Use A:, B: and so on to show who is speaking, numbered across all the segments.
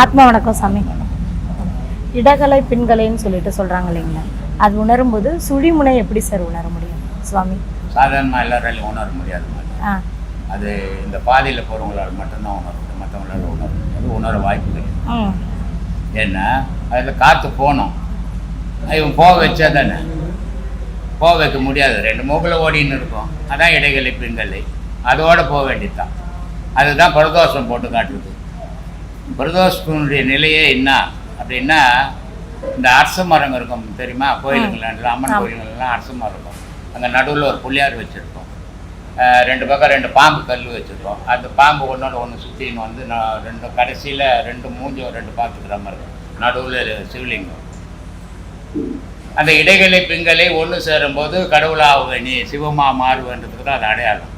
A: ஆத்மா வணக்கம் சாமி. இடகலை பின்கலைன்னு சொல்லிட்டு சொல்றாங்க இல்லைங்களா? அது உணரும்போது சுழிமுனை எப்படி சார் உணர முடியும்? சுவாமி.
B: சாதாரணமாக எல்லாராலையும் உணர முடியாது அது இந்த பாதையில் போகிறவங்களால் மட்டும்தான் உணர முடியும் மற்றவங்களால உணர முடியாது. உணர வாய்ப்பு கிடையாது ஏன்னா அதில் காற்று போகணும். இவன் போக வச்சா தானே? போக வைக்க முடியாது. ரெண்டு மூக்கில் ஓடின்னு இருக்கும். அதான் இடைகளை பின்கலை. அதோட போக வேண்டியதுதான். அதுதான் பிரதோஷம் போட்டு காட்டுது. பிரதோஷத்தினுடைய நிலையே என்ன? அப்படின்னா இந்த அரச மரங்க இருக்கும் தெரியுமா? கோயிலுங்கள்லாம் அம்மன். கோயிலுங்கள்லாம் அரச மரம் இருக்கும். அங்கே நடுவில் ஒரு புள்ளியார் வச்சுருக்கோம் ரெண்டு பக்கம் ரெண்டு பாம்பு கல் வச்சுருக்கோம் அந்த பாம்பு ஒன்றோட ஒன்று சுற்றின்னு வந்து நான் ரெண்டு கடைசியில் ரெண்டு மூஞ்சும் ரெண்டு பார்த்துக்கிற மாதிரி இருக்கும். நடுவில் சிவலிங்கம். அந்த இடைகளை பிங்களை ஒன்று சேரும்போது கடவுளாக நீ சிவமா மாறுவேன்றதுக்கு தான் அது அடையாளம்.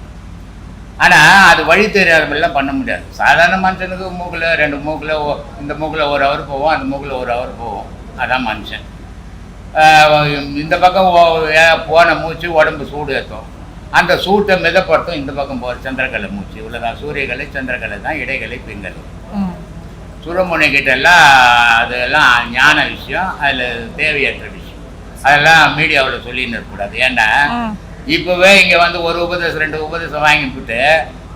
B: ஆனால் அது வழி தெரியாதமெல்லாம் பண்ண முடியாது. சாதாரண மனுஷனுக்கு மூக்கில் ரெண்டு மூக்கில் இந்த மூக்கில் ஒரு ஹவர் போவோம் அந்த மூக்கில் ஒரு ஹவர் போவோம். அதான் மனுஷன். இந்த பக்கம் போன மூச்சு உடம்பு சூடு ஏற்றும் அந்த சூட்டை மிதப்படுத்தும் இந்த பக்கம் போகிற சந்திரகலை மூச்சு. இவ்வளோதான் சூரியகலை சந்திரகலை தான் இடைகளை பிங்கலை சுரமுனை கிட்ட எல்லாம் அதெல்லாம் ஞான விஷயம் அதில் தேவையற்ற விஷயம். அதெல்லாம் மீடியாவில் சொல்லின்னு இருக்கக்கூடாது. ஏன்னா இப்போவே இங்கே வந்து ஒரு உபதேசம் ரெண்டு உபதேசம் வாங்கிவிட்டு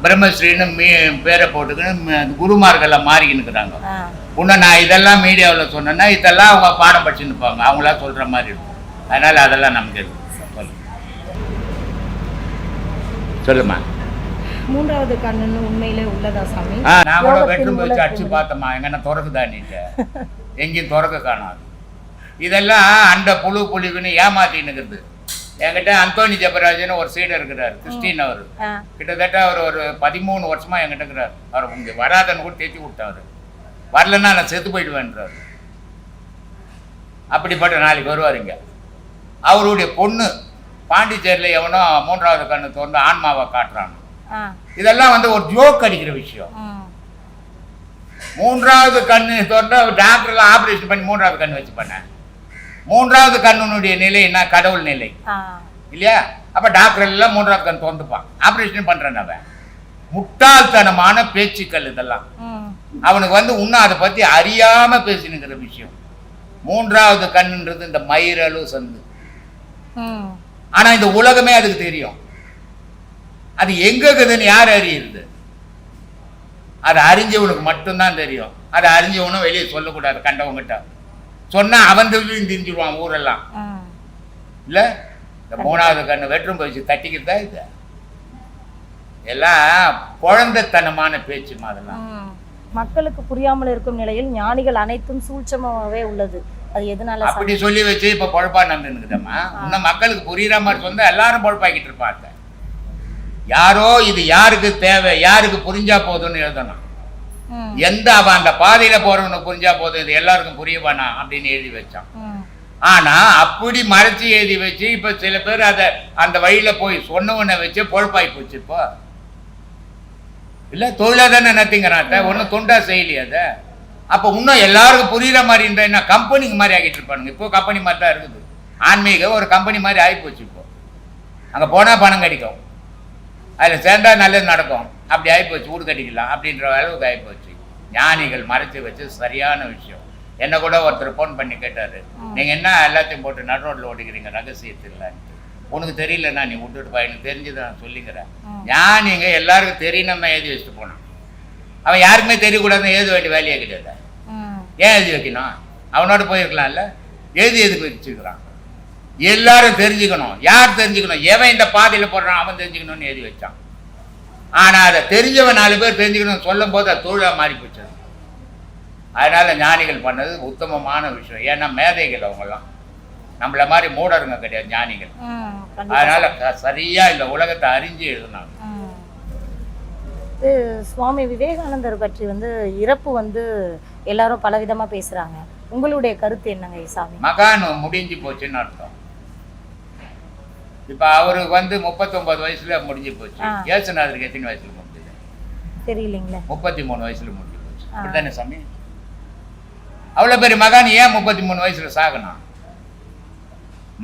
B: பிரம்மஸ்ரீன்னு மீ பேரை போட்டுக்கின்னு குருமார்கள்லாம் மாறிக்கின்னு இருக்கிறாங்க.
A: ஆ.
B: இன்னும் நான் இதெல்லாம் மீடியாவில் சொன்னேன்னா இதெல்லாம் அவங்க பாடம் படிச்சுன்னு இருப்பாங்க அவங்களா சொல்கிற மாதிரி இருக்கும். அதனால் அதெல்லாம் நமக்கு இருக்கு சொல்லு சொல்லுமா.
A: மூன்றாவது கண்ணுன்னு உண்மையிலே உள்ளதா சாமி?
B: நான் கூட வெட்டும் வச்சு அடிச்சு பார்த்தம்மா. எங்கன்னா திறக்குதா நீட்டு எங்கேயும் திறக்க காணாது. இதெல்லாம் அண்ட புழு புலிவுன்னு ஏமாத்தின்னு இருக்குது என்கிட்ட அந்தோனி ஜெபராஜன் ஒரு சீடர் இருக்கிறார் கிறிஸ்டின் அவர். கிட்டத்தட்ட அவர் ஒரு பதிமூணு வருஷமா என்கிட்ட இருக்கிறார். அவர் இங்கே வராதன்னு கூட தேத்தி விட்டார். வரலன்னா நான் செத்து போயிடுவேன்றார். அப்படிப்பட்ட நாளைக்கு வருவார் இங்க. அவருடைய பொண்ணு பாண்டிச்சேரியில் எவனோ மூன்றாவது கண்ணு திறந்து ஆன்மாவை காட்டுறான் இதெல்லாம் வந்து ஒரு ஜோக் அடிக்கிற விஷயம். மூன்றாவது கண்ணு திறந்தா டாக்டர்லாம் ஆப்ரேஷன் பண்ணி மூன்றாவது கண்ணு வச்சு பண்ணேன் மூன்றாவது கண்ணுனுடைய நிலை என்ன? கடவுள் நிலை. இல்லையா? அப்ப டாக்டர் எல்லாம் மூன்றாவது கண் திறந்துப்பான். ஆப்ரேஷன் பண்றேன் அவன். முட்டாள்தனமான பேச்சுக்கள் இதெல்லாம். அவனுக்கு வந்து இன்னும் அதை பத்தி அறியாம பேசினுங்கிற விஷயம். மூன்றாவது கண்ணுன்றது இந்த மயிரலு சந்து. ஆனா இந்த உலகமே அதுக்கு தெரியும். அது எங்க இருக்குதுன்னு யார் அறியுது அது அறிஞ்சவனுக்கு மட்டும்தான் தெரியும். அதை அறிஞ்சவனும் வெளியே சொல்லக்கூடாது கண்டவங்கிட்ட. சொன்னா அவன் தெரிஞ்சு தெரிஞ்சிருவான் ஊரெல்லாம். இல்ல? இந்த மூணாவது கண்ணு வெற்றும் போயிடுச்சு. தட்டிக்கிட்டு இது? எல்லாம் குழந்தைத்தனமான பேச்சுமா அதெல்லாம்.
A: மக்களுக்கு புரியாமல் இருக்கும் நிலையில் ஞானிகள் அனைத்தும் சூட்சமாகவே உள்ளது. அது எதனால?
B: அப்படி சொல்லி வச்சு இப்ப பொழப்பா நடந்துருக்குதம்மா இன்னும் மக்களுக்கு புரியுற மாதிரி சொன்னா எல்லாரும் பொழப்பாக்கிட்டு இருப்பாங்க. யாரோ இது யாருக்கு தேவை யாருக்கு புரிஞ்சா போதும்னு எழுதணும். எந்த அவன் அந்த பாதையில போறவனுக்கு புரிஞ்சா போதும் இது எல்லாருக்கும் புரிய வேணாம் அப்படின்னு எழுதி வச்சான். ஆனா அப்படி மறைச்சு எழுதி வச்சு இப்ப சில பேர் அதை அந்த வழியில போய் சொன்னவனை வச்சு பொழப்பாய் போச்சு இப்போ. இல்ல தொழிலா தானே நத்திங்கிறான் ஒன்றும் தொண்டா செய்யலையே அதை. அப்போ இன்னும் எல்லாருக்கும் புரியுற மாதிரி இருந்தா என்ன? கம்பெனிக்கு மாதிரி ஆகிட்டு இருப்பானுங்க. இப்போ கம்பெனி மாதிரி தான் இருக்குது. ஆன்மீக ஒரு கம்பெனி மாதிரி ஆகி போச்சு இப்போ. அங்க போனா பணம் கிடைக்கும். அதுல சேர்ந்தா நல்லது நடக்கும். அப்படி ஆகிப்போச்சு வீடு கட்டிக்கலாம் அப்படின்ற அளவுக்கு ஆகிப்போச்சு ஞானிகள் மறைச்சு வச்சு சரியான விஷயம். என்ன கூட ஒருத்தர் ஃபோன் பண்ணி கேட்டாரு. நீங்க என்ன எல்லாத்தையும் போட்டு நடு ரோட்ல ஓடிக்கிறீங்க? ரகசியத்தில்லான்ட்டு. உனக்கு தெரியலன்னா நீ விட்டுட்டு பா. எனக்கு தெரிஞ்சதை நான் சொல்லிக்கிறேன். ஞானிங்க எல்லாருக்கும் தெரியணும் எழுதி வச்சுட்டு போனான். அவன் யாருக்குமே தெரியக்கூடாதுன்னு எழுத வேண்டிய வேலையே கிடையாது. ஏன் எழுதி வைக்கணும்? அவனோட போயிருக்கலாம்ல? எழுதி எதுக்கு வச்சுக்கிறான்? எல்லாரும் தெரிஞ்சுக்கணும். யார் தெரிஞ்சுக்கணும்? எவன் இந்த பாதையில் போடுறான் அவன் தெரிஞ்சுக்கணும்னு எழுதி வச்சான். ஆனால் அதை தெரிஞ்சவன் நாலு பேர் தெரிஞ்சுக்கணும்னு சொல்லும் போது அது தொழிலாக மாறி போச்சு. அது. அதனால ஞானிகள் பண்ணது உத்தமமான விஷயம். ஏன்னா மேதைகள் அவங்கெல்லாம். நம்மள மாதிரி மூடருங்க கிடையாது ஞானிகள். அதனால க- சரியா இந்த உலகத்தை அறிஞ்சு எழுதினாங்க.
A: சுவாமி விவேகானந்தர் பற்றி வந்து இறப்பு வந்து எல்லாரும் பலவிதமா பேசுறாங்க. உங்களுடைய கருத்து என்னங்க சாமி?
B: மகான் முடிஞ்சு போச்சுன்னு அர்த்தம். இப்ப அவருக்கு வந்து முப்பத்தொன்பது வயசுல முடிஞ்சு போச்சு. ஏசுநாதருக்கு எத்தனை வயசுல முடிஞ்சது?
A: தெரியலீங்களே.
B: முப்பத்தி மூணு வயசுல முடிஞ்சு போச்சு. அப்படித்தானே சாமி? அவ்வளவு பெரிய மகான் ஏன் முப்பத்தி மூணு வயசுல சாகணும்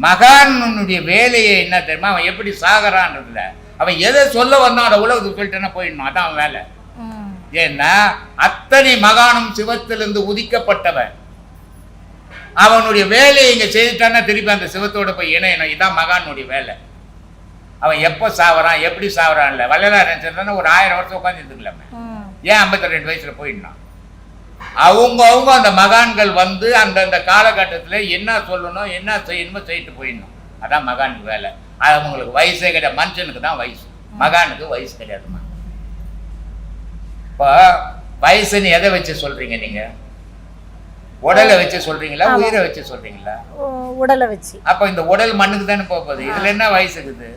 B: மகானுடைய வேலையை என்ன தெரியுமா? அவன் எப்படி சாகறான்றதுல. அவன் எதை சொல்ல வந்தான் அதை உலகத்துக்கு சொல்லிட்டேன்னா போயிடணும். அதான் அவன் வேலை. ஏன்னா அத்தனை மகானும் சிவத்திலிருந்து உதிக்கப்பட்டவன். அவனுடைய வேலையை இங்க செய்துட்டான்னா திருப்பி அந்த சிவத்தோட போய் இணையணும். இதான் மகானுடைய வேலை. அவன் எப்போ சாவறான் எப்படி சாவறான் இல்லை. வள்ளலார் நினைச்சிருந்தானே ஒரு ஆயிரம் வருஷம் உட்காந்து இருந்துக்கலாமே.
A: ம்
B: ஏன் ஐம்பத்தி ரெண்டு வயசுல போயிடணும் அவங்க அவங்க அந்த மகான்கள் வந்து அந்தந்த காலகட்டத்தில் என்ன சொல்லணும் என்ன செய்யணுமோ செய்யிட்டு போயிடணும். அதான் மகானுக்கு வேலை. அது அவங்களுக்கு வயசே கிடையாது. மனுஷனுக்கு தான் வயசு. மகானுக்கு வயசு கிடையாதுமா இப்போ வயசுன்னு எதை வச்சு சொல்றீங்க நீங்க? உடலை வச்சு சொல்றீங்களா. உயிரை வச்சு சொல்றீங்களா?
A: உடலை வச்சு.
B: அப்போ இந்த உடல் மண்ணுக்கு தானே போக போகுது. இதுல என்ன வயசு இருக்குது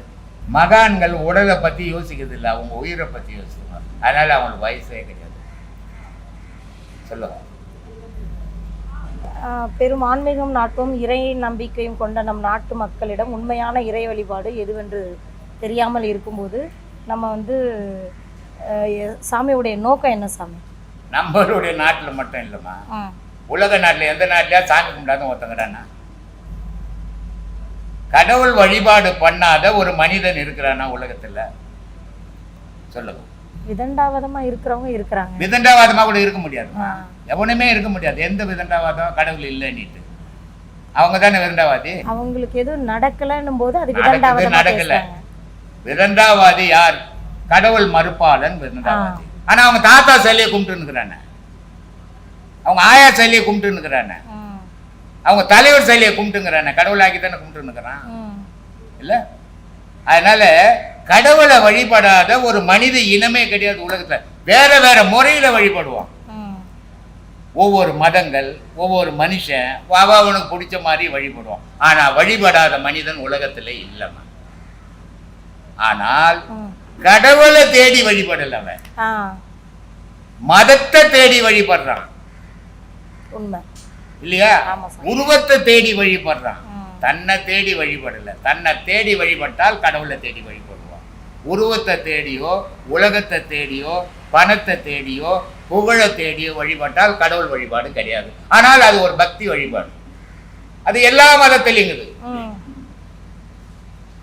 B: மகான்கள் உடலை பத்தி யோசிக்கிறது இல்லை. அவங்க உயிரை பத்தி யோசிக்கிறாங்க அதனால அவங்களுக்கு வயசே கிடையாது. சொல்லுங்க.
A: பெரும் ஆன்மீகம் நாட்டும் இறை நம்பிக்கையும் கொண்ட நம் நாட்டு மக்களிடம் உண்மையான இறை வழிபாடு எதுவென்று தெரியாமல் இருக்கும்போது நம்ம வந்து சாமியுடைய நோக்கம் என்ன சாமி?
B: நம்மளுடைய நாட்டுல மட்டும் இல்லைம்மா. உலக நாட்டுல எந்த நாட்டிலயா சாமி கும்பிடாத ஒருத்தங்கிறானா கடவுள் வழிபாடு பண்ணாத ஒரு மனிதன் இருக்கிறானா உலகத்துல? சொல்லுங்க.
A: விதண்டாவதமா இருக்கிறவங்க இருக்கிறாங்க.
B: விதண்டாவாதமா கூட இருக்க முடியாது. எவனுமே இருக்க முடியாது. எந்த விதண்டாவாதம்? கடவுள் இல்லைன்னுட்டு. அவங்க தானே விதண்டாவாதி?
A: அவங்களுக்கு எதுவும் நடக்கலன்னும் போது அது விதண்டாவதமா
B: நடக்கல. விதண்டாவாதி யார்? கடவுள் மறுப்பாளன் விதண்டாவாதி. ஆனா அவங்க தாத்தா சிலையை கும்பிட்டுன்னுக்குறானே. அவங்க ஆயா சிலையை கும்பிட்டுன்னுக்குறானே அவங்க தலைவர் சிலையை கும்பிட்டுங்கிறானே. கடவுளாக்கி தானே கும்பிட்டுன்னுக்குறான். இல்ல? அதனால கடவுளை வழிபடாத ஒரு மனித இனமே கிடையாது உலகத்துல. வேற வேற முறையில வழிபடுவான். ஒவ்வொரு மதங்கள் ஒவ்வொரு மனுஷன் அவ அவனுக்கு பிடிச்ச மாதிரி வழிபடுவான். ஆனா வழிபடாத மனிதன் உலகத்துல இல்லைம்மா. ஆனால். கடவுளை தேடி வழிபடல அவன். மதத்தை தேடி வழிபடுறான்.
A: உண்மை.
B: இல்லையா. உருவத்தை தேடி வழிபடுறான். தன்னை தேடி வழிபடல. தன்னை தேடி வழிபட்டால் கடவுளை தேடி வழிபடுவான். உருவத்தை தேடியோ உலகத்தை தேடியோ பணத்தை தேடியோ புகழை தேடியோ வழிபட்டால் கடவுள் வழிபாடு கிடையாது. ஆனால் அது ஒரு பக்தி வழிபாடு. அது எல்லா மதத்திலையும் இருக்குது.
A: ம்,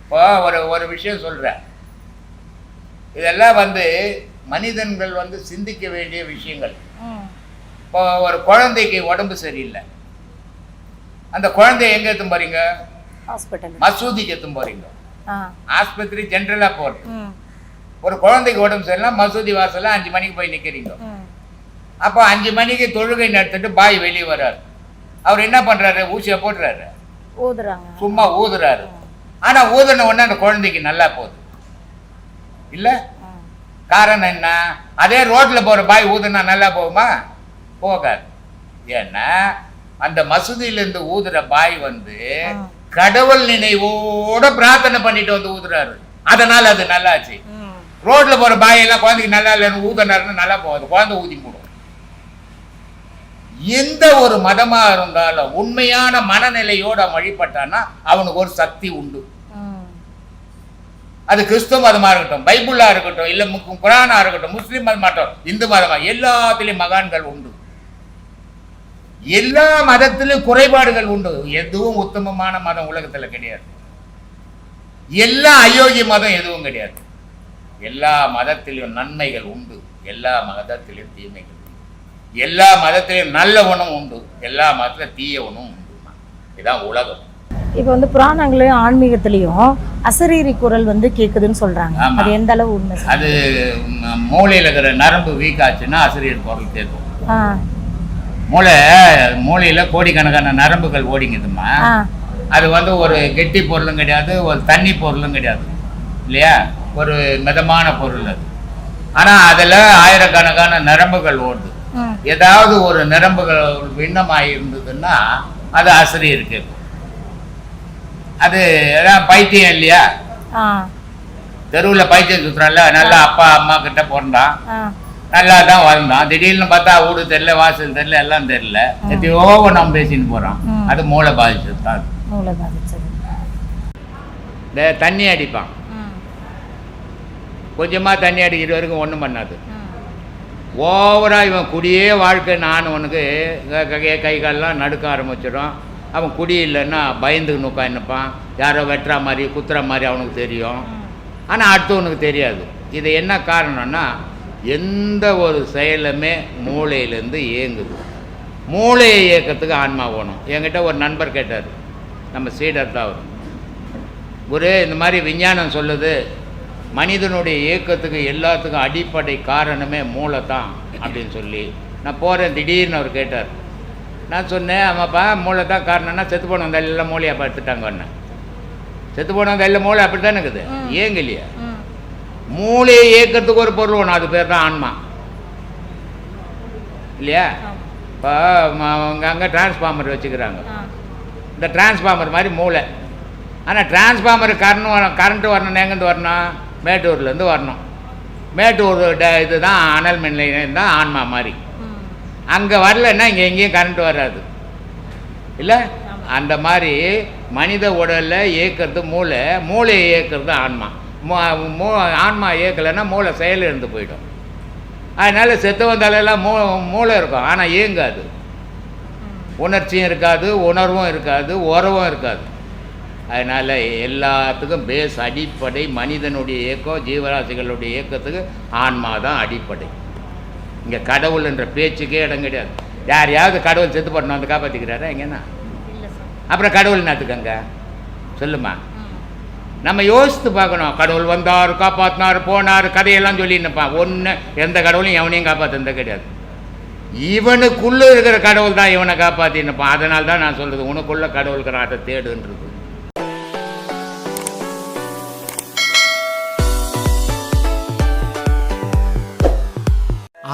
B: இப்போ ஒரு ஒரு விஷயம் சொல்றேன். இதெல்லாம் வந்து மனிதன்கள் வந்து சிந்திக்க வேண்டிய விஷயங்கள். இப்போ ஒரு குழந்தைக்கு உடம்பு சரியில்லை. அந்த குழந்தைய எங்க எடுத்து போறீங்க?
A: ஹாஸ்பிட்டல்
B: மசூதிக்கு எடுத்து போறீங்க. ஆஸ்பத்திரி ஜென்ரலா போறது.
A: ம்,
B: ஒரு குழந்தைக்கு உடம்பு சரியில்லை மசூதி வாசல்ல அஞ்சு மணிக்கு போய் நிக்கிறீங்க. அப்போ அஞ்சு மணிக்கு தொழுகை நடத்திட்டு பாய் வெளியே வர்றாரு. அவர் என்ன பண்றாரு? ஊசியை போட்டுறாரு. சும்மா ஊதுறாரு. ஆனா ஊதுன உடனே அந்த குழந்தைக்கு நல்லா போகுது. இல்ல? காரணம் என்ன? அதே ரோட்ல போற பாய் ஊதுனா நல்லா போகுமா? போகாது. ஏன்னா அந்த மசூதியில இருந்து ஊதுற பாய் வந்து. கடவுள் நினைவோட பிரார்த்தனை பண்ணிட்டு வந்து ஊதுறாரு. அதனால அது நல்லாச்சு. ரோட்ல போற பாய் எல்லாம் குழந்தைக்கு நல்லா இல்லைன்னு ஊதுனாருன்னு நல்லா போகாது. குழந்தை ஊதி போடும் எந்த ஒரு மதமா இருந்தாலும் உண்மையான மனநிலையோட வழிபட்டான்னா அவனுக்கு ஒரு சக்தி உண்டு. அது கிறிஸ்துவ மதமா இருக்கட்டும் பைபிளா இருக்கட்டும் இல்ல மு- குரானா இருக்கட்டும் முஸ்லீம் மதமா இருக்கட்டும் இந்து மதமா எல்லாத்துலயும் மகான்கள் உண்டு. எல்லா மதத்திலும் குறைபாடுகள் உண்டு. எதுவும் உத்தமமான மதம் உலகத்துல கிடையாது. எல்லா அயோக்கிய மதம் எதுவும் கிடையாது. எல்லா மதத்திலும் நன்மைகள் உண்டு. எல்லா மதத்திலும் தீமைகள் உண்டு. எல்லா மதத்திலும் நல்ல குணம் உண்டு. எல்லா மதத்திலும் தீய குணம் உண்டு. இதான் உலகம்.
A: இப்போ வந்து புராணங்களையும் ஆன்மீகத்திலையும் அசரீரி குரல் வந்து கேக்குதுன்னு சொல்றாங்க.
B: ஆமா.
A: அது எந்த அளவு உண்மை?
B: அது மூளையில இருக்கிற நரம்பு வீக் ஆச்சுன்னா ஆசிரியர் குரல் கேட்கும்.
A: ஆ.
B: மூளை மூளையில கோடிக்கணக்கான நரம்புகள் ஓடிங்குதுமா அது வந்து ஒரு கெட்டி பொருளும் கிடையாது ஒரு தண்ணி பொருளும் கிடையாது இல்லையா? ஒரு மிதமான பொருள் அது. ஆனா அதுல ஆயிரக்கணக்கான நரம்புகள் ஓடுது. ஏதாவது ஒரு நரம்புகள் விண்ணமாகி இருந்ததுன்னா அது ஆசிரியர் கேட்கும் அது அதான் பைத்தியம் இல்லையா? தெருவில் பைத்தியம் சுத்துறான்ல நல்லா அப்பா அம்மா கிட்ட பிறந்தான் நல்லா தான் வாழ்ந்தான். திடீர்னு பார்த்தா வீடு தெரியல வாசல் தெரியல எல்லாம் தெரியல. எத்தையோ நம்ம பேசின்னு போறான்.
A: ம்.
B: அது மூளை பாதிச்சது தான்.
A: மூளை பாதிச்சது.
B: இந்த தண்ணி அடிப்பான்.
A: ம்
B: கொஞ்சமா தண்ணி அடிக்கிற வரைக்கும் ஒன்றும் பண்ணாது.
A: ம்
B: ஓவரா இவன் குடியே வாழ்க்கை நான் உனக்கு க- கால்லாம் நடுக்க ஆரம்பிச்சிடும் அவன் குடி இல்லைன்னா பயந்துக்கு உட்காந்துப்பான் யாரோ வெட்டுற மாதிரி குத்துற மாதிரி அவனுக்கு தெரியும். ஆனால் அடுத்தவனுக்கு தெரியாது. இது என்ன காரணம்னா எந்த ஒரு செயலுமே மூளையிலேருந்து இயங்குது. மூளையை இயக்கத்துக்கு ஆன்மா வேணும். என்கிட்ட ஒரு நண்பர் கேட்டார். நம்ம சீடர் தான் அவர். குரு இந்த மாதிரி விஞ்ஞானம் சொல்லுது மனிதனுடைய இயக்கத்துக்கு எல்லாத்துக்கும் அடிப்படை காரணமே மூளை தான் அப்படின்னு சொல்லி. நான் போகிறேன் திடீர்னு அவர் கேட்டார். நான் சொன்னேன் ஆமாப்பா மூளை தான் காரணம்னா செத்து போனவங்க எல்லாம் மூளையை பார்த்துட்டாங்கன்னு. செத்து போனவங்க எல்லாம் மூளை அப்படி தானே இருக்குது. ஏங்கலையா
A: ம்
B: மூளையை இயக்கிறதுக்கு ஒரு பொருள் வேணும் அது பேர் தான் ஆன்மா. இல்லையா. இப்போ அவங்க அங்கே டிரான்ஸ்ஃபார்மர் வச்சுக்கிறாங்க. இந்த டிரான்ஸ்ஃபார்மர் மாதிரி மூளை. ஆனால் டிரான்ஸ்ஃபார்மர் கரண்ட் வரும் கரண்ட்டு வரணும் எங்கேருந்து வரணும்? மேட்டூர்லேருந்து வரணும். மேட்டூர் ட இதுதான் அனல் மின் நிலையம் தான் ஆன்மா மாதிரி. அங்கே வரலன்னா இங்கே எங்கேயும் கரண்ட் வராது. இல்லை. அந்த மாதிரி மனித உடலில் இயக்கிறது மூளை. மூளையை இயக்கிறது ஆன்மா. மூ- ஆன்மா இயக்கலைன்னா மூளை செயல் இருந்து போயிடும். அதனால் செத்தவன் தலையெல்லாம் மூ மூளை இருக்கும் ஆனால் இயங்காது. உணர்ச்சியும் இருக்காது உணர்வும் இருக்காது உறவும் இருக்காது. அதனால் எல்லாத்துக்கும் பேஸ் அடிப்படை மனிதனுடைய இயக்கம் ஜீவராசிகளுடைய இயக்கத்துக்கு ஆன்மா தான் அடிப்படை. இங்கே கடவுள்ன்ற பேச்சுக்கே இடம் கிடையாது. யாரையாவது கடவுள் செத்து போட்டணும் வந்து காப்பாற்றிக்கிறாரா எங்கன்னா அப்புறம் கடவுள் நாத்துக்கங்க சொல்லுமா? நம்ம யோசித்து பார்க்கணும். கடவுள் வந்தார் காப்பாற்றினார் போனார் கதையெல்லாம் சொல்லி நிற்பான் ஒன்று எந்த கடவுளையும் எவனையும் காப்பாற்றுறது கிடையாது. இவனுக்குள்ளே இருக்கிற கடவுள் தான் இவனை காப்பாற்றி நிற்பான் அதனால தான் நான் சொல்கிறது உனக்குள்ள கடவுள் இருக்கிறான் அதை தேடுன்றது.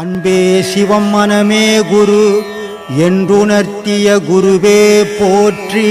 C: அன்பே சிவம் மனமே குரு என்றுணர்த்திய குருவே போற்றி.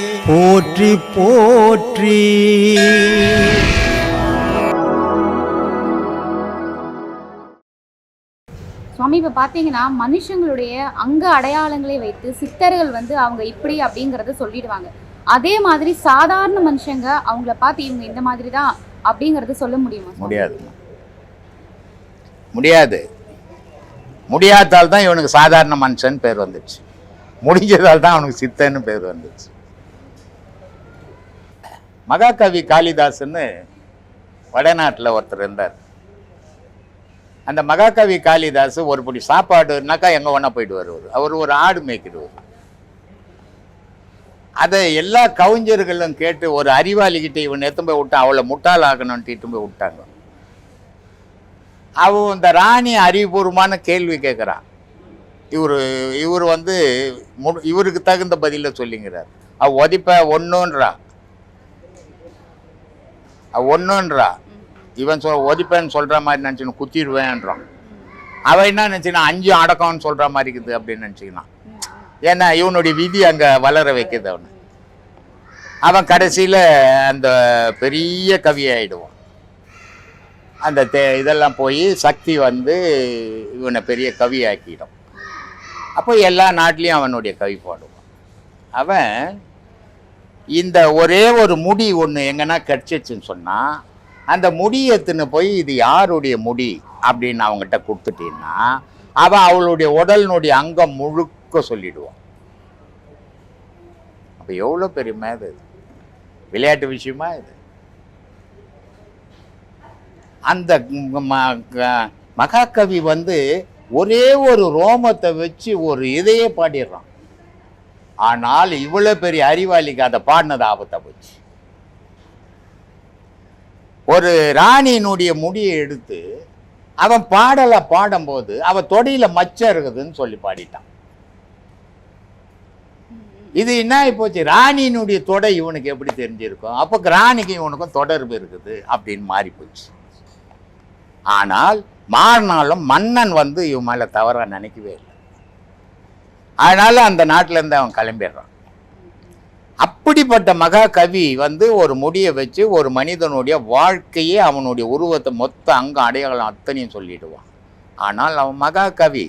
C: போற்றி போற்றி.
D: சுவாமி இப்போ பார்த்தீங்கன்னா மனுஷங்களுடைய அங்க அடையாளங்களை வைத்து சித்தர்கள் வந்து அவங்க இப்படி அப்படிங்கிறத சொல்லிடுவாங்க. அதே மாதிரி சாதாரண மனுஷங்க அவங்கள பார்த்து இவங்க இந்த மாதிரி தான் அப்படிங்கறத சொல்ல முடியுமா?
B: முடியாது. முடியாது. முடியாதால் தான் இவனுக்கு சாதாரண மனுஷன் பேர் வந்துச்சு. முடிஞ்சதால் தான் அவனுக்கு சித்தன்னு பேர் வந்துச்சு. மகாகவி காளிதாசன்னு வடநாட்டில் ஒருத்தர் இருந்தார். அந்த மகாகவி காளிதாஸ் ஒரு படி சாப்பாடுனாக்கா எங்கே ஒன்றா போயிட்டு வருவார். அவர் ஒரு ஆடு மேய்க்கிடுவார் அதை எல்லா கவிஞர்களும் கேட்டு ஒரு அறிவாளிகிட்ட இவன் எத்தம் போய் விட்டான் அவளை முட்டாள் ஆக்கணும்ட்டு இட்டு போய் விட்டாங்க. அவ இந்த ராணி அறிவுபூர்வமான கேள்வி கேட்குறான் இவர் இவர் வந்து மு- இவருக்கு தகுந்த பதிலை சொல்லிங்கிறார். அவ உதைப்ப ஒன்றுன்றா ஒன்றுன்றா இவன் சொல் ஒதிப்பேன்னு சொல்கிற மாதிரி நினச்சின்னு குத்திடுவேன்றான். அவன் என்ன நினச்சினா அஞ்சு அடக்கம்னு சொல்கிற மாதிரி இருக்குது அப்படின்னு நினச்சிக்கினான் ஏன்னா இவனுடைய விதி அங்கே வளர வைக்குது அவனை. அவன் கடைசியில் அந்த பெரிய கவியாயிடுவான் அந்த தே இதெல்லாம் போய் சக்தி வந்து இவனை பெரிய கவி ஆக்கிடும் அப்போ எல்லா நாட்டிலையும் அவனுடைய கவி பாடுவான். அவன் இந்த ஒரே ஒரு முடி ஒன்று எங்கன்னா கிடச்சிச்சுன்னு சொன்னால் அந்த முடியத்துன்னு போய் இது யாருடைய முடி அப்படின்னு அவங்ககிட்ட கொடுத்துட்டீங்கன்னா அவள் அவளுடைய உடலினுடைய அங்கம் முழுக்க சொல்லிடுவான் அப்போ எவ்வளோ பெருமை அது இது? விளையாட்டு விஷயமா இது? அந்த ம- மகாகவி வந்து ஒரே ஒரு ரோமத்தை வச்சு ஒரு இதையே பாடிடுறான். ஆனால் இவ்வளோ பெரிய அறிவாளிக்கு அதை பாடினது ஆபத்தா போச்சு. ஒரு ராணியினுடைய முடியை எடுத்து அவன் பாடலை பாடும்போது அவன் தொடையில மச்சம் இருக்குதுன்னு சொல்லி பாடிட்டான். இது என்ன ஆகி போச்சு? ராணியினுடைய தொடை இவனுக்கு எப்படி தெரிஞ்சிருக்கும்? அப்போ ராணிக்கும் இவனுக்கும் தொடர்பு இருக்குது அப்படின்னு மாறி போச்சு. ஆனால் மாறினாலும் மன்னன் வந்து இவன் மேலே தவறாக நினைக்கவே இல்லை. அதனால் அந்த நாட்டிலேருந்து அவன் கிளம்பிடுறான். அப்படிப்பட்ட மகா கவி வந்து ஒரு முடியை வச்சு ஒரு மனிதனுடைய வாழ்க்கையே அவனுடைய உருவத்தை மொத்த அங்கே அடையாளம் அத்தனையும் சொல்லிடுவான். ஆனால் அவன் மகா கவி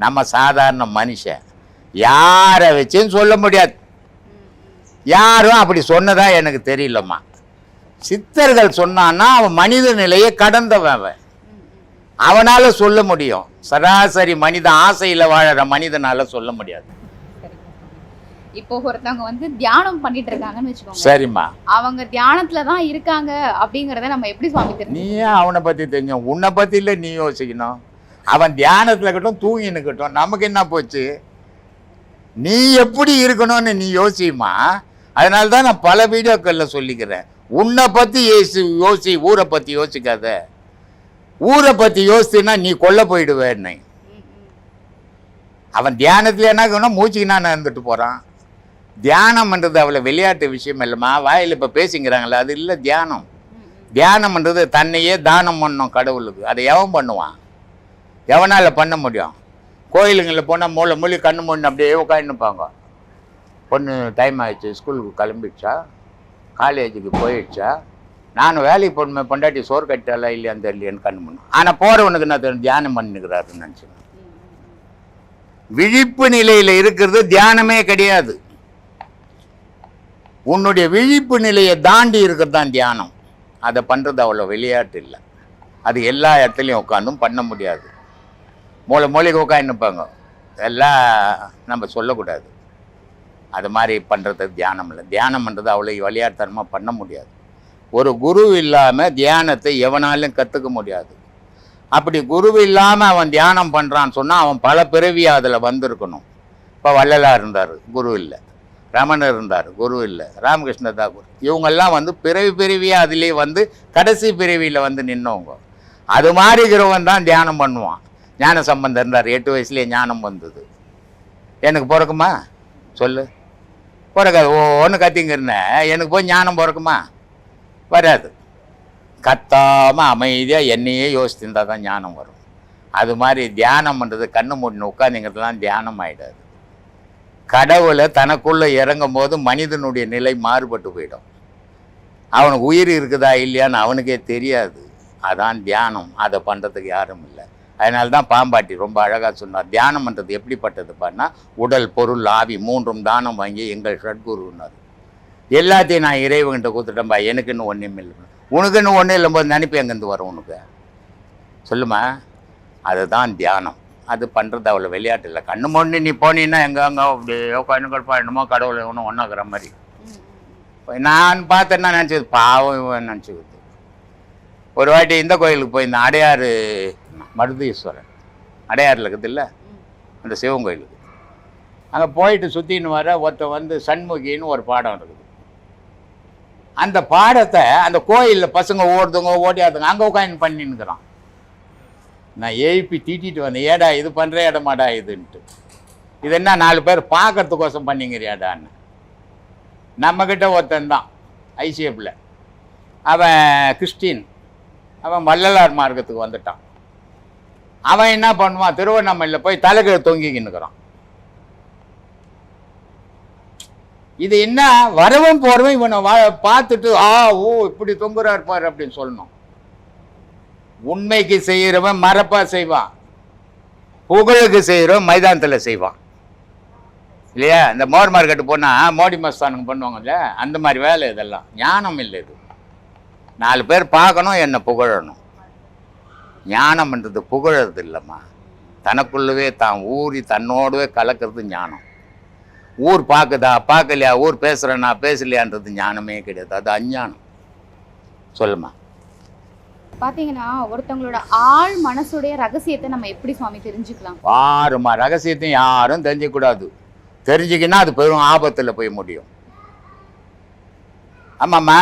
B: நம்ம சாதாரண மனுஷன் யாரை வச்சுன்னு சொல்ல முடியாது. யாரும் அப்படி சொன்னதா எனக்கு தெரியலம்மா. சித்தர்கள் சொன்னான்னா அவன் மனித நிலையை கடந்தவன் அவன். அவனால சொல்ல முடியும். சராசரி மனித ஆசையில வாழற மனிதனால சொல்ல முடியாது.
D: இப்போ ஒருத்தவங்க வந்து தியானம் பண்ணிட்டு இருக்காங்கன்னு வச்சுக்கோங்க.
B: சரிம்மா.
D: அவங்க தியானத்துல தான் இருக்காங்க அப்படிங்கறத நம்ம எப்படி சுவாமி தெரிஞ்சு
B: நீ அவனை பத்தி தெரியும் உன்னை பத்தி இல்லை நீ யோசிக்கணும். அவன் தியானத்துல இருக்கட்டும் தூங்கி நிற்கட்டும் நமக்கு என்ன போச்சு? நீ எப்படி இருக்கணும்னு நீ யோசிமா அதனால தான் நான் பல வீடியோக்கள்ல சொல்லிக்கிறேன். உன்னை பத்தி யோசி யோசி ஊரை பத்தி யோசிக்காத. ஊரை பற்றி யோசிச்சுன்னா நீ கொல்ல போயிடுவேன்னு அவன் தியானத்தில் என்ன இருக்கணும் மூச்சுக்கு நான் இருந்துட்டு போகிறான் தியானம்ன்றது அவளை விளையாட்டு விஷயம் இல்லைம்மா. வாயில் இப்போ பேசிங்கிறாங்களே அது இல்லை தியானம். தியானம்ன்றது தன்னையே தானம் பண்ணும் கடவுளுக்கு. அதை எவன் பண்ணுவான்? எவனால் பண்ண முடியும்? கோயிலுங்களில் போனால் மூளை மூலி கண்ணு மூணு அப்படியே உட்காந்துப்பாங்க பொண்ணு டைம் ஆயிடுச்சு ஸ்கூலுக்கு கிளம்பிடுச்சா? காலேஜுக்கு போயிடுச்சா? நான் வேலைக்கு போன பொண்டாட்டி சோறு கட்டாலா இல்லையான்னு தெரியலையான்னு கண்ணு பண்ணு ஆனால் போகிறவனுக்கு நான் தெரியும்? தியானம் பண்ணிக்கிறாருன்னு நினச்சேன் விழிப்பு நிலையில் இருக்கிறது தியானமே கிடையாது. உன்னுடைய விழிப்பு நிலையை தாண்டி இருக்கிறது தான் தியானம். அதை பண்ணுறது அவ்வளோ விளையாட்டு இல்லை. அது எல்லா இடத்துலையும் உட்காந்தும் பண்ண முடியாது. மூளை மூளைக்கு உட்காந்துப்பாங்க எல்லாம் நம்ம சொல்லக்கூடாது. அது மாதிரி பண்ணுறது தியானம் இல்லை. தியானம் பண்ணுறது அவ்வளோ விளையாட்டுத்தனமாக பண்ண முடியாது. ஒரு குரு இல்லாமல் தியானத்தை எவனாலும் கற்றுக்க முடியாது. அப்படி குரு இல்லாமல் அவன் தியானம் பண்ணுறான்னு சொன்னால் அவன் பல பிறவியாக அதில் வந்திருக்கணும். இப்போ வள்ளலார் இருந்தார் குரு இல்லை. ரமணர் இருந்தார் குரு இல்லை. ராமகிருஷ்ண தாகூர் இவங்கெல்லாம் வந்து பிறவி பிறவியாக அதிலே வந்து கடைசி பிறவியில் வந்து நின்னவங்க. அது மாதிரி இருக்கிறவன் தான் தியானம் பண்ணுவான். ஞான சம்பந்தம் இருந்தார் எட்டு வயசுலேயே ஞானம் வந்தது. எனக்கு பிறக்குமா? சொல்லு. பிறக்காது. ஒன்று கத்திங்கிருந்தேன் எனக்கு போய் ஞானம் பிறக்குமா? வராது. கத்தாமல் அமைதியாக என்னையே யோசித்திருந்தால் தான் ஞானம் வரும். அது மாதிரி தியானம் பண்ணுறது கண்ணு மூடின உட்காந்துங்கிறதுலாம் தியானம் ஆகிடாது கடவுளை தனக்குள்ளே இறங்கும் போது மனிதனுடைய நிலை மாறுபட்டு போயிடும். அவனுக்கு உயிர் இருக்குதா இல்லையான்னு அவனுக்கே தெரியாது. அதான் தியானம். அதை பண்ணுறதுக்கு யாரும் இல்லை. அதனால தான் பாம்பாட்டி ரொம்ப அழகாக சொன்னார். தியானம் பண்ணுறது எப்படிப்பட்டது பண்ணால் உடல் பொருள் ஆவி மூன்றும் தானம் வாங்கி எங்கள் ஷட்குருன்னார் எல்லாத்தையும் நான் இறைவன்கிட்ட கொடுத்துட்டேன்பா. எனக்குன்னு ஒன்றும் இல்லை. உனக்குன்னு ஒன்றும் இல்லைம்போது நினைப்பு எங்கேருந்து வரும் உனக்கு? சொல்லுமா? அதுதான் தியானம். அது பண்ணுறது அவ்வளோ விளையாட்டு இல்லை. கண்ணு மொண்ணு நீ போனீன்னா எங்கே அங்கே அப்படியே கண்ணுகள் பாடணுமோ கடவுளை ஒன்றும் ஒன்றாக்குற மாதிரி. நான் பார்த்தேன்னா நினச்சது பாவம் இவன் நினச்சிக்கிது ஒரு வாட்டி இந்த கோயிலுக்கு போய் இந்த அடையாறு மருதீஸ்வரன். அடையாறில் இருக்குது இல்லை? அந்த சிவன் கோயிலுக்கு. அங்கே போயிட்டு சுற்றின்னு வர ஒருத்தன் வந்து சண்முகின்னு ஒரு பாடம் இருக்குது. அந்த பாடத்தை அந்த கோயிலில் பசங்க ஓடுதுங்க ஓடியாதுங்க அங்கே உட்காந்து பண்ணின்னுக்குறான். நான் எழுப்பி தீட்டிட்டு வந்தேன் ஏடா இது பண்ணுற இடமாடா இதுன்ட்டு. இது என்ன நாலு பேர் பார்க்கறதுக்கோசம் பண்ணிங்கிறியாடான்னு. நம்மக்கிட்ட ஒருத்தன் தான் ஐசிஎஃப்பில் அவன் கிறிஸ்டின். அவன் வள்ளலார் மார்க்கத்துக்கு வந்துட்டான். அவன் என்ன பண்ணுவான் திருவண்ணாமலையில் போய் தலைக்கு தொங்கிக்கின்னுக்குறான். இது என்ன? வரவும் போறவன் இவனை பார்த்துட்டு ஆ ஓ இப்படி தொங்குறா இருப்பார் அப்படின்னு சொல்லணும். உண்மைக்கு செய்கிறவன் மரப்பா செய்வான். புகழுக்கு செய்கிறவன் மைதானத்தில் செய்வான். இல்லையா? இந்த மோர் மார்க்கெட்டு போனால் மோடி மஸ்தானுங்க பண்ணுவாங்கல்ல அந்த மாதிரி வேலை இதெல்லாம். ஞானம் இல்லை இது. நாலு பேர் பார்க்கணும் என்னை புகழணும். ஞானம்ன்றது புகழறது இல்லைம்மா தனக்குள்ளவே தான் ஊறி தன்னோடவே கலக்கிறது ஞானம். ஊர் பார்க்குதா பார்க்கலையா ஊர் பேசுகிறேனா பேசலையான்றது ஞானமே கிடையாது. அது அஞ்ஞானம். சொல்லுமா?
D: பாத்தீங்கன்னா ஒருத்தவங்களோட ஆள் மனசுடைய ரகசியத்தை நம்ம எப்படி சுவாமி தெரிஞ்சுக்கலாம்?
B: யாருமா ரகசியத்தையும் யாரும் தெரிஞ்சிக்கூடாது தெரிஞ்சுக்கினா அது பெரும் ஆபத்தில் போய் முடியும். ஆமாம்மா.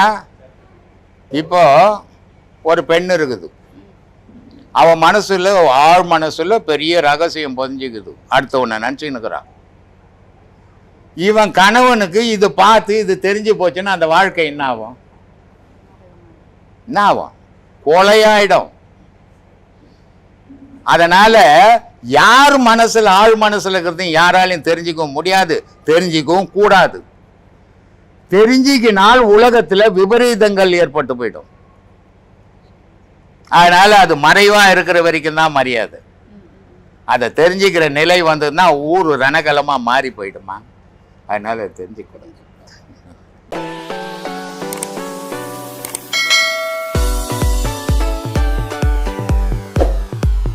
B: இப்போ ஒரு பெண் இருக்குது. அவன் மனசுல ஆழ் மனசுல பெரிய ரகசியம் பொதிஞ்சுக்குது. அடுத்தவனை நினச்சின்னுக்குறான் இவன் கணவனுக்கு இது பார்த்து இது தெரிஞ்சு போச்சுன்னா அந்த வாழ்க்கை என்ன ஆகும்? என்ன ஆகும்? கொலையாயிடும். அதனால யார் மனசுல ஆழ் மனசுல இருக்கிறதையும் யாராலையும் தெரிஞ்சுக்கவும் முடியாது தெரிஞ்சுக்கவும் கூடாது. தெரிஞ்சுக்கினால் உலகத்துல விபரீதங்கள் ஏற்பட்டு போயிடும். அதனால அது மறைவா இருக்கிற வரைக்கும் தான் மரியாதை. அதை தெரிஞ்சுக்கிற நிலை வந்ததுன்னா ஊர் ரணகலமாக மாறி போயிடுமா? அதனால் அதை தெரிஞ்சுக்கூடாது